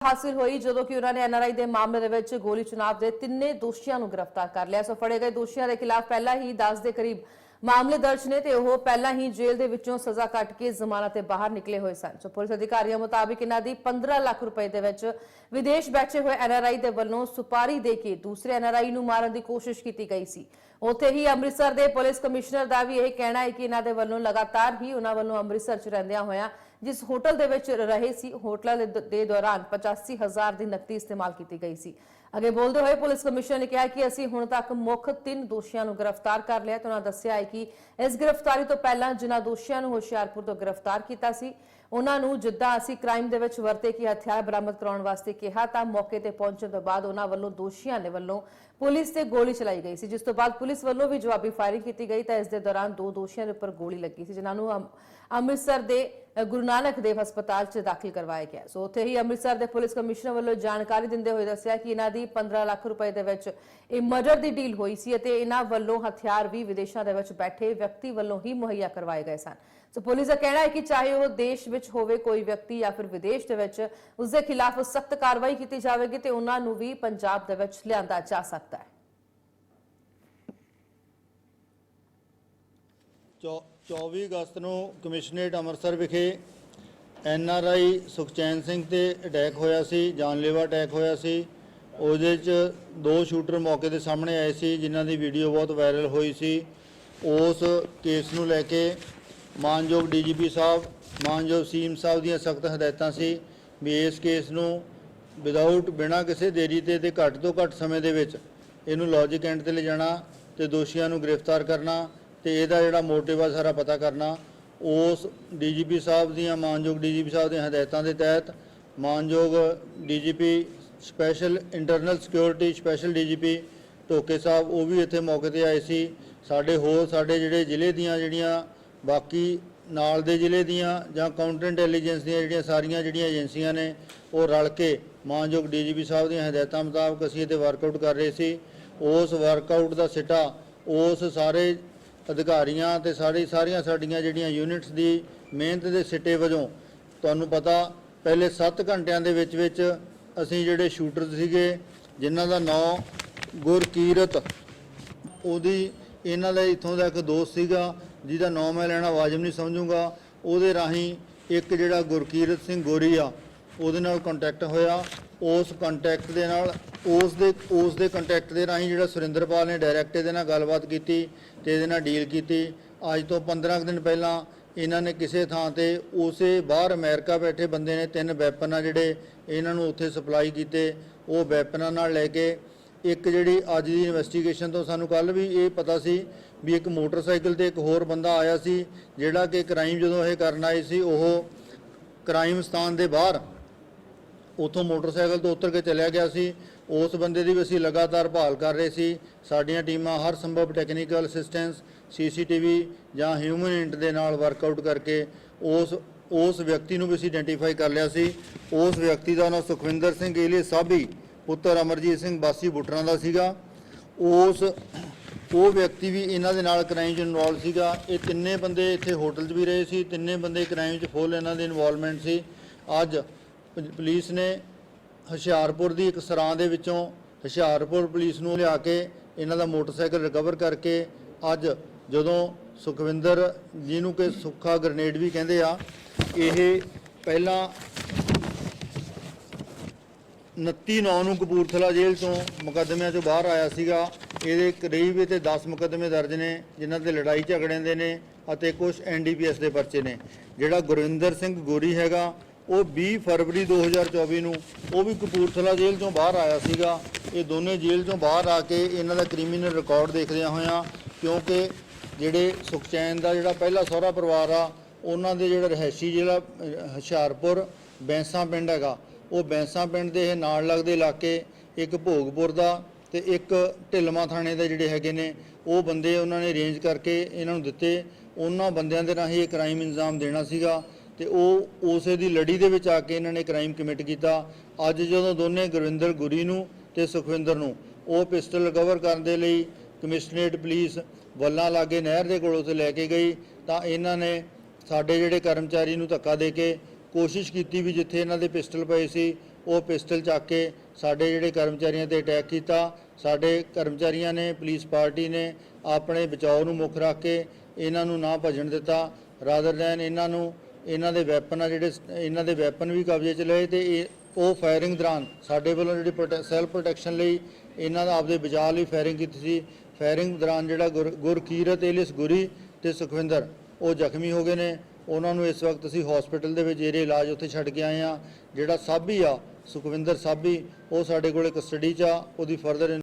ਹਾਸਿਲ ਹੋਈ ਜਦੋਂ ਕਿ ਉਹਨਾਂ ਨੇ ਐਨਆਰਆਈ ਦੇ ਮਾਮਲੇ ਦੇ ਵਿੱਚ ਗੋਲੀ ਚੁਣਾਵ ਦੇ ਤਿੰਨੇ ਦੋਸ਼ੀਆਂ ਨੂੰ ਗ੍ਰਿਫਤਾਰ ਕਰ ਲਿਆ। ਸੋ ਫੜੇ ਗਏ ਦੋਸ਼ੀਆਂ ਦੇ ਖਿਲਾਫ ਪਹਿਲਾਂ ਹੀ 10 ਦੇ ਕਰੀਬ ਮਾਮਲੇ ਦਰਜ ਨੇ ਤੇ ਉਹ ਪਹਿਲਾਂ ਹੀ ਜੇਲ੍ਹ ਦੇ ਵਿੱਚੋਂ ਸਜ਼ਾ ਕੱਟ ਕੇ ਜ਼ਮਾਨਤ ਤੇ ਬਾਹਰ ਨਿਕਲੇ ਹੋਏ ਸਨ। ਸੋ ਪੁਲਿਸ ਅਧਿਕਾਰੀਆਂ ਮੁਤਾਬਿਕ ਇਹਨਾਂ ਦੀ 15 ਲੱਖ ਰੁਪਏ ਦੇ ਵਿੱਚ ਵਿਦੇਸ਼ ਬੈਠੇ ਹੋਏ ਐਨਆਰਆਈ ਦੇ ਵੱਲੋਂ ਸੁਪਾਰੀ ਦੇ ਕੇ ਦੂਸਰੇ ਐਨਆਰਆਈ ਨੂੰ ਮਾਰਨ ਦੀ ਕੋਸ਼ਿਸ਼ ਕੀਤੀ ਗਈ ਸੀ। ਉੱਥੇ ਹੀ ਅੰਮ੍ਰਿਤਸਰ ਦੇ ਪੁਲਿਸ ਕਮਿਸ਼ਨਰ ਦਾ ਵੀ ਇਹ ਕਹਿਣਾ ਹੈ ਕਿ ਇਹਨਾਂ ਦੇ ਵੱਲੋਂ ਲਗਾਤਾਰ ਹੀ ਉਹਨਾਂ ਵੱਲੋਂ ਅੰਮ੍ਰਿਤਸਰ 'ਚ ਰਹਿੰਦਿਆਂ ਹੋਇਆਂ ਜਿਸ ਹੋਟਲ ਦੇ ਵਿੱਚ ਰਹੇ ਸੀ, ਹੋਟਲਾਂ ਦੇ ਦੌਰਾਨ 85000 ਦੀ ਨਕਦੀ ਇਸਤੇਮਾਲ ਕੀਤੀ ਗਈ ਸੀ। ਅੱਗੇ ਬੋਲਦੇ ਹੋਏ ਪੁਲਿਸ ਕਮਿਸ਼ਨਰ ਨੇ ਕਿਹਾ ਕਿ ਅਸੀਂ ਹੁਣ ਤੱਕ ਮੁੱਖ ਤਿੰਨ ਦੋਸ਼ੀਆਂ ਨੂੰ ਗ੍ਰਿਫਤਾਰ ਕਰ ਲਿਆ ਤੇ ਉਹਨਾਂ ਦੱਸਿਆ ਹੈ ਕਿ ਇਸ ਗ੍ਰਿਫਤਾਰੀ ਤੋਂ ਪਹਿਲਾਂ ਜਿਨ੍ਹਾਂ ਦੋਸ਼ੀਆਂ ਨੂੰ ਹੁਸ਼ਿਆਰਪੁਰ ਤੋਂ ਗ੍ਰਿਫਤਾਰ ਕੀਤਾ ਸੀ, ਉਹਨਾਂ ਨੂੰ ਜਿੱਦਾਂ ਅਸੀਂ ਕ੍ਰਾਈਮ ਦੇ ਵਿੱਚ ਵਰਤੇ ਕਿ ਹਥਿਆਰ ਬਰਾਮਦ ਕਰਾਉਣ ਵਾਸਤੇ ਕਿਹਾ ਤਾਂ ਮੌਕੇ ਤੇ ਪਹੁੰਚਣ ਤੋਂ ਬਾਅਦ ਉਹਨਾਂ ਵੱਲੋਂ ਦੋਸ਼ੀਆਂ ਦੇ ਵੱਲੋਂ ਪੁਲਿਸ ਤੇ ਗੋਲੀ ਚਲਾਈ ਗਈ ਸੀ, ਜਿਸ ਤੋਂ ਬਾਅਦ ਪੁਲਿਸ ਵੱਲੋਂ ਵੀ ਜਵਾਬੀ ਫਾਇਰਿੰਗ ਕੀਤੀ ਗਈ ਤਾਂ ਇਸ ਦੇ ਦੌਰਾਨ ਦੋ ਦੋਸ਼ੀਆਂ ਦੇ ਉੱਪਰ ਗੋਲੀ ਲੱਗੀ ਸੀ, ਜਿਨ੍ਹਾਂ ਨੂੰ ਅੰਮ੍ਰਿਤਸਰ ਦੇ ਗੁਰੂ ਨਾਨਕ ਦੇਵ ਹਸਪਤਾਲ 'ਚ ਦਾਖਲ ਕਰਵਾਇਆ ਗਿਆ। ਸੋ ਉੱਥੇ ਹੀ ਅੰਮ੍ਰਿਤਸਰ ਦੇ ਪੁਲਿਸ ਕਮਿਸ਼ਨਰ ਵੱਲੋਂ ਜਾਣਕਾਰੀ ਦਿੰਦੇ ਹੋਏ ਦੱਸਿਆ ਕਿ ਇਹਨਾਂ ਦੀ 15 ਲੱਖ ਰੁਪਏ ਦੇ ਵਿੱਚ ਇਹ ਮਰਡਰ ਦੀ ਡੀਲ ਹੋਈ ਸੀ ਅਤੇ ਇਹਨਾਂ ਵੱਲੋਂ ਹਥਿਆਰ ਵੀ ਵਿਦੇਸ਼ਾਂ ਦੇ ਵਿੱਚ ਬੈਠੇ ਵਿਅਕਤੀ ਵੱਲੋਂ ਹੀ ਮੁਹੱਈਆ ਕਰਵਾਏ ਗਏ ਸਨ। ਸੋ ਪੁਲਿਸ ਦਾ ਕਹਿਣਾ ਹੈ ਕਿ ਚਾਹੇ ਉਹ ਦੇਸ਼ ਵਿੱਚ ਹੋਵੇ ਕੋਈ ਵਿਅਕਤੀ ਜਾਂ ਫਿਰ ਵਿਦੇਸ਼ ਦੇ ਵਿੱਚ ਉਸ ਦੇ ਖਿਲਾਫ ਸਖਤ ਕਾਰਵਾਈ ਕੀਤੀ ਜਾਵੇਗੀ ਤੇ ਉਹਨਾਂ ਨੂੰ ਵੀ ਪੰਜਾਬ ਦੇ ਵਿੱਚ ਲਿਆਂਦਾ ਜਾ ਸਕਦਾ ਹੈ। 24 ਅਗਸਤ ਨੂੰ ਕਮਿਸ਼ਨਰੇਟ ਅੰਮ੍ਰਿਤਸਰ ਵਿਖੇ N R I Sukhchain Singh ਤੇ ਅਟੈਕ ਹੋਇਆ ਸੀ, ਜਾਨਲੇਵਾ ਅਟੈਕ ਹੋਇਆ ਸੀ। ਉਹਦੇ 'ਚ ਦੋ ਸ਼ੂਟਰ ਮੌਕੇ ਦੇ ਸਾਹਮਣੇ ਆਏ ਸੀ, ਜਿਨ੍ਹਾਂ ਦੀ ਵੀਡੀਓ ਬਹੁਤ ਵਾਇਰਲ ਹੋਈ ਸੀ। ਉਸ ਕੇਸ ਨੂੰ ਲੈ ਕੇ ਮਾਨਯੋਗ ਡੀਜੀਪੀ ਸਾਹਿਬ, ਮਾਨਯੋਗ ਸੀਐਮ ਸਾਹਿਬ ਦੀਆਂ ਸਖਤ ਹਦਾਇਤਾਂ ਸੀ ਵੀ ਇਸ ਕੇਸ ਨੂੰ ਵਿਦਆਊਟ ਬਿਨਾਂ ਕਿਸੇ ਦੇਰੀ ਤੇ ਤੇ ਘੱਟ ਤੋਂ ਘੱਟ ਸਮੇਂ ਦੇ ਵਿੱਚ ਇਹਨੂੰ ਲੌਜਿਕ ਐਂਡ ਤੇ ਲਿਜਾਣਾ ਤੇ ਦੋਸ਼ੀਆਂ ਨੂੰ ਗ੍ਰਿਫਤਾਰ ਕਰਨਾ ਤੇ ਇਹਦਾ ਜਿਹੜਾ ਮੋਟਿਵ ਆ ਸਾਰਾ ਪਤਾ ਕਰਨਾ। ਉਸ ਡੀਜੀਪੀ ਸਾਹਿਬ ਦੀਆਂ, ਮਾਨਯੋਗ ਡੀਜੀਪੀ ਸਾਹਿਬ ਦੀਆਂ ਹਦਾਇਤਾਂ ਦੇ ਤਹਿਤ ਮਾਨਯੋਗ DGP, special internal security, special DGP Dhoke Sahib, ਉਹ ਵੀ ਇੱਥੇ ਮੌਕੇ ਤੇ ਆਏ ਸੀ। ਸਾਡੇ ਹੋਰ, ਸਾਡੇ ਜਿਹੜੇ ਜ਼ਿਲ੍ਹੇ ਦੀਆਂ ਜਿਹੜੀਆਂ, ਬਾਕੀ ਨਾਲ ਦੇ ਜ਼ਿਲ੍ਹੇ ਦੀਆਂ ਜਾਂ ਕਾਊਂਟਰ ਇੰਟੈਲੀਜੈਂਸ ਦੀਆਂ ਜਿਹੜੀਆਂ ਸਾਰੀਆਂ ਜਿਹੜੀਆਂ ਏਜੰਸੀਆਂ ਨੇ, ਉਹ ਰਲ ਕੇ ਮਾਨਯੋਗ ਡੀਜੀਪੀ ਸਾਹਿਬ ਦੀਆਂ ਹਦਾਇਤਾਂ ਮੁਤਾਬਕ ਅਸੀਂ ਇਹਤੇ ਵਰਕਆਊਟ ਕਰ ਰਹੇ ਸੀ। ਉਸ ਵਰਕਆਊਟ ਦਾ ਸਿੱਟਾ, ਉਸ ਸਾਰੇ ਅਧਿਕਾਰੀਆਂ ਤੇ ਸਾਰੀ ਸਾਰੀਆਂ ਸਾਡੀਆਂ ਜਿਹੜੀਆਂ ਯੂਨਿਟਸ ਦੀ ਮਿਹਨਤ ਦੇ ਸਿੱਟੇ ਵਜੋਂ ਤੁਹਾਨੂੰ ਪਤਾ ਪਹਿਲੇ 7 ਘੰਟਿਆਂ ਦੇ ਵਿੱਚ ਵਿੱਚ ਅਸੀਂ ਜਿਹੜੇ ਸ਼ੂਟਰ ਸੀਗੇ, ਜਿਨ੍ਹਾਂ ਦਾ ਨਾਂ ਗੁਰਕੀਰਤ, ਉਹਦੀ ਇਹਨਾਂ ਦਾ ਇੱਥੋਂ ਦਾ ਇੱਕ ਦੋਸਤ ਸੀਗਾ, ਜਿਹਦਾ ਨਾਮ ਮੈਂ ਲੈਣਾ ਵਾਜਬ ਨਹੀਂ ਸਮਝੂੰਗਾ, ਉਹਦੇ ਰਾਹੀਂ ਇੱਕ ਜਿਹੜਾ ਗੁਰਕੀਰਤ ਸਿੰਘ ਗੋਰੀ ਆ ਉਹਦੇ ਨਾਲ ਕੰਟੈਕਟ ਹੋਇਆ। ਉਸ ਕੰਟੈਕਟ ਦੇ ਨਾਲ ਉਸ ਦੇ ਉਸ ਦੇ ਕੰਟੈਕਟ ਦੇ ਰਾਹੀਂ ਜਿਹੜਾ ਸੁਰਿੰਦਰਪਾਲ ਨੇ ਡਾਇਰੈਕਟ ਇਹਦੇ ਨਾਲ ਗੱਲਬਾਤ ਕੀਤੀ ਤੇ ਇਹਦੇ ਨਾਲ ਡੀਲ ਕੀਤੀ। ਅੱਜ ਤੋਂ 15 ਕੁ ਦਿਨ ਪਹਿਲਾਂ ਇਹਨਾਂ ਨੇ ਕਿਸੇ ਥਾਂ ਤੇ ਉਸੇ ਬਾਹਰ ਅਮਰੀਕਾ ਬੈਠੇ ਬੰਦੇ ਨੇ ਤਿੰਨ ਵੈਪਨ ਆ ਜਿਹੜੇ ਇਹਨਾਂ ਨੂੰ ਉੱਥੇ ਸਪਲਾਈ ਕੀਤੇ। ਉਹ ਵੈਪਨਾਂ ਨਾਲ ਲੈ ਕੇ ਇੱਕ ਜਿਹੜੀ ਅੱਜ ਦੀ ਇਨਵੈਸਟੀਗੇਸ਼ਨ ਤੋਂ ਸਾਨੂੰ ਕੱਲ ਵੀ ਇਹ ਪਤਾ ਸੀ ਵੀ ਇੱਕ ਮੋਟਰਸਾਈਕਲ ਤੇ ਇੱਕ ਹੋਰ ਬੰਦਾ ਆਇਆ ਸੀ, ਜਿਹੜਾ ਕਿ ਕ੍ਰਾਈਮ ਜਦੋਂ ਇਹ ਕਰਨ ਆਏ ਸੀ, ਉਹ ਕ੍ਰਾਈਮ ਸਥਾਨ ਦੇ ਬਾਹਰ ਉਥੋਂ ਮੋਟਰਸਾਈਕਲ ਤੋਂ ਉਤਰ ਕੇ ਚਲਿਆ ਗਿਆ ਸੀ। ਉਸ ਬੰਦੇ ਦੀ ਵੀ ਅਸੀਂ ਲਗਾਤਾਰ ਭਾਲ ਕਰ ਰਹੇ ਸੀ। ਸਾਡੀਆਂ ਟੀਮਾਂ ਹਰ ਸੰਭਵ ਟੈਕਨੀਕਲ ਅਸਿਸਟੈਂਸ ਸੀਸੀਟੀਵੀ ਜਾਂ ਹਿਊਮਨ ਇੰਟ ਦੇ ਨਾਲ ਵਰਕਆਊਟ ਕਰਕੇ ਉਸ ਉਸ ਵਿਅਕਤੀ ਨੂੰ ਵੀ ਅਸੀਂ ਆਇਡੈਂਟੀਫਾਈ ਕਰ ਲਿਆ ਸੀ। ਉਸ ਵਿਅਕਤੀ ਦਾ ਨਾਮ ਸੁਖਵਿੰਦਰ ਸਿੰਘ ਏਲੇ ਸਾਬੀ ਪੁੱਤਰ ਅਮਰਜੀਤ ਸਿੰਘ ਬਾਸੀ ਬੁੱਟਰਾਂ ਦਾ ਸੀਗਾ। ਉਸ, ਉਹ ਵਿਅਕਤੀ ਵੀ ਇਹਨਾਂ ਦੇ ਨਾਲ ਕ੍ਰਾਈਮ 'ਚ ਇਨਵੋਲਵ ਸੀਗਾ। ਇਹ ਤਿੰਨੇ ਬੰਦੇ ਇੱਥੇ ਹੋਟਲ 'ਚ ਵੀ ਰਹੇ ਸੀ। ਤਿੰਨੇ ਬੰਦੇ ਕ੍ਰਾਈਮ 'ਚ ਫੁੱਲ ਇਹਨਾਂ ਦੀ ਇਨਵੋਲਵਮੈਂਟ ਸੀ। ਅੱਜ ਪ- ਪੁਲਿਸ ਨੇ ਹੁਸ਼ਿਆਰਪੁਰ ਦੀ ਇੱਕ ਸਰਾਂ ਦੇ ਵਿੱਚੋਂ ਹੁਸ਼ਿਆਰਪੁਰ ਪੁਲਿਸ ਨੂੰ ਲਿਆ ਕੇ ਇਹਨਾਂ ਦਾ ਮੋਟਰਸਾਈਕਲ ਰਿਕਵਰ ਕਰਕੇ ਅੱਜ ਜਦੋਂ ਸੁਖਵਿੰਦਰ ਜਿਹਨੂੰ ਕਿ ਸੁੱਖਾ ਗ੍ਰਨੇਡ ਵੀ ਕਹਿੰਦੇ ਆ, ਇਹ ਪਹਿਲਾਂ 29 ਨੌ ਨੂੰ ਕਪੂਰਥਲਾ ਜੇਲ੍ਹ ਤੋਂ ਮੁਕੱਦਮਿਆਂ ਚੋਂ ਬਾਹਰ ਆਇਆ ਸੀਗਾ। ਇਹਦੇ ਕਰੀਬ ਤੇ 10 ਮੁਕੱਦਮੇ ਦਰਜ ਨੇ, ਜਿਨ੍ਹਾਂ ਤੇ ਲੜਾਈ ਝਗੜਿਆਂ ਦੇ ਨੇ ਅਤੇ ਕੁਝ ਐਨਡੀਪੀਐਸ ਦੇ ਪਰਚੇ ਨੇ। ਜਿਹੜਾ ਗੁਰਵਿੰਦਰ ਸਿੰਘ ਗੋਰੀ ਹੈਗਾ ਉਹ 20 ਫਰਵਰੀ 2024 ਨੂੰ ਉਹ ਵੀ ਕਪੂਰਥਲਾ ਜੇਲ੍ਹ 'ਚੋਂ ਬਾਹਰ ਆਇਆ ਸੀਗਾ। ਇਹ ਦੋਨੇ ਜੇਲ੍ਹ 'ਚੋਂ ਬਾਹਰ ਆ ਕੇ ਇਹਨਾਂ ਦਾ ਕ੍ਰਿਮੀਨਲ ਰਿਕਾਰਡ ਦੇਖਦਿਆਂ ਹੋਇਆਂ ਕਿਉਂਕਿ ਜਿਹੜੇ ਸੁਖਚੈਨ ਦਾ ਜਿਹੜਾ ਪਹਿਲਾ ਸਹੁਰਾ ਪਰਿਵਾਰ ਆ ਉਹਨਾਂ ਦੇ ਜਿਹੜਾ ਰਹਿਸ਼ੀ ਜ਼ਿਲ੍ਹਾ ਅਹ, ਹੁਸ਼ਿਆਰਪੁਰ ਬੈਂਸਾਂ ਪਿੰਡ ਹੈਗਾ ਉਹ ਬੈਂਸਾਂ ਪਿੰਡ ਦੇ ਇਹ ਨਾਲ ਲੱਗਦੇ ਇਲਾਕੇ ਇੱਕ ਭੋਗਪੁਰ ਦਾ ਤੇ ਇੱਕ ਢਿਲਮਾ ਥਾਣੇ ਦੇ ਜਿਹੜੇ ਹੈਗੇ ਨੇ ਉਹ ਬੰਦੇ ਉਹਨਾਂ ਨੇ ਅਰੇਂਜ ਕਰਕੇ ਇਹਨਾਂ ਨੂੰ ਦਿੱਤੇ। ਉਹਨਾਂ ਬੰਦਿਆਂ ਦੇ ਰਾਹੀਂ ਇਹ ਕ੍ਰਾਈਮ ਇੰਜ਼ਾਮ ਦੇਣਾ ਸੀਗਾ। ਤੇ ਉਹ ਉਸੇ ਦੀ ਲੜੀ ਦੇ ਵਿੱਚ ਆ ਕੇ ਇਹਨਾਂ ਨੇ ਕ੍ਰਾਈਮ ਕਮਿਟ ਕੀਤਾ। ਅੱਜ ਜਦੋਂ ਦੋਨੇ ਗੁਰਵਿੰਦਰ ਗੁਰੀ ਨੂੰ ਤੇ ਸੁਖਵਿੰਦਰ ਨੂੰ, ਉਹ ਪਿਸਟਲ ਰਿਕਵਰ ਕਰਨ ਦੇ ਲਈ ਕਮਿਸ਼ਨਰੇਟ ਪੁਲਿਸ ਵੱਲਾਂ ਲਾਗੇ ਨਹਿਰ ਦੇ ਕੋਲੋਂ ਉੱਥੇ ਲੈ ਕੇ ਗਈ, ਤਾਂ ਇਹਨਾਂ ਨੇ ਸਾਡੇ ਜਿਹੜੇ ਕਰਮਚਾਰੀ ਨੂੰ ਧੱਕਾ ਦੇ ਕੇ ਕੋਸ਼ਿਸ਼ ਕੀਤੀ ਵੀ ਜਿੱਥੇ ਇਹਨਾਂ ਦੇ ਪਿਸਟਲ ਪਏ ਸੀ, ਉਹ ਪਿਸਟਲ ਚੱਕ ਕੇ ਸਾਡੇ ਜਿਹੜੇ ਕਰਮਚਾਰੀਆਂ ਤੇ ਅਟੈਕ ਕੀਤਾ। ਸਾਡੇ ਕਰਮਚਾਰੀਆਂ ਨੇ, ਪੁਲਿਸ ਪਾਰਟੀ ਨੇ ਆਪਣੇ ਬਚਾਓ ਨੂੰ ਮੁੱਖ ਰੱਖ ਕੇ ਇਹਨਾਂ ਨੂੰ ਨਾ ਭੱਜਣ ਦਿੱਤਾ। ਰਾਦਰ ਦੈਨ ਇਹਨਾਂ ਨੂੰ ਇਹਨਾਂ ਦੇ ਵੈਪਨ ਆ ਜਿਹੜੇ ਇਹਨਾਂ ਦੇ ਵੈਪਨ ਵੀ ਕਬਜ਼ੇ 'ਚ ਲਏ ਤੇ ਇਹ, ਉਹ ਫਾਇਰਿੰਗ ਦੌਰਾਨ ਸਾਡੇ ਵੱਲੋਂ ਜਿਹੜੀ ਸੈਲਫ ਪ੍ਰੋਟੈਕਸ਼ਨ ਲਈ ਇਹਨਾਂ ਦਾ ਆਪਦੇ ਬਚਾਅ ਲਈ ਫਾਇਰਿੰਗ ਕੀਤੀ ਸੀ। ਫਾਇਰਿੰਗ ਦੌਰਾਨ ਜਿਹੜਾ ਗੁਰ- ਗੁਰਕੀਰਤ ਏਲਿਸ ਗੁਰੀ ਤੇ ਸੁਖਵਿੰਦਰ, ਉਹ ਜ਼ਖਮੀ ਹੋ ਗਏ ਨੇ। ਉਹਨਾਂ ਨੂੰ ਇਸ ਵਕਤ ਅਸੀਂ ਹਸਪੀਟਲ ਦੇ ਵਿੱਚ ਜਿਹੜੇ ਇਲਾਜ ਉੱਥੇ ਛੱਡ ਕੇ ਆਏ ਆ ਜਿਹੜਾ ਸਾਬੀ ਆ, ਸੁਖਵਿੰਦਰ ਸਾਬੀ, ਉਹ ਸਾਡੇ ਕੋਲੇ ਕਸਟਡੀ 'ਚ ਆ। ਉਹਦੀ ਫਰਦਰ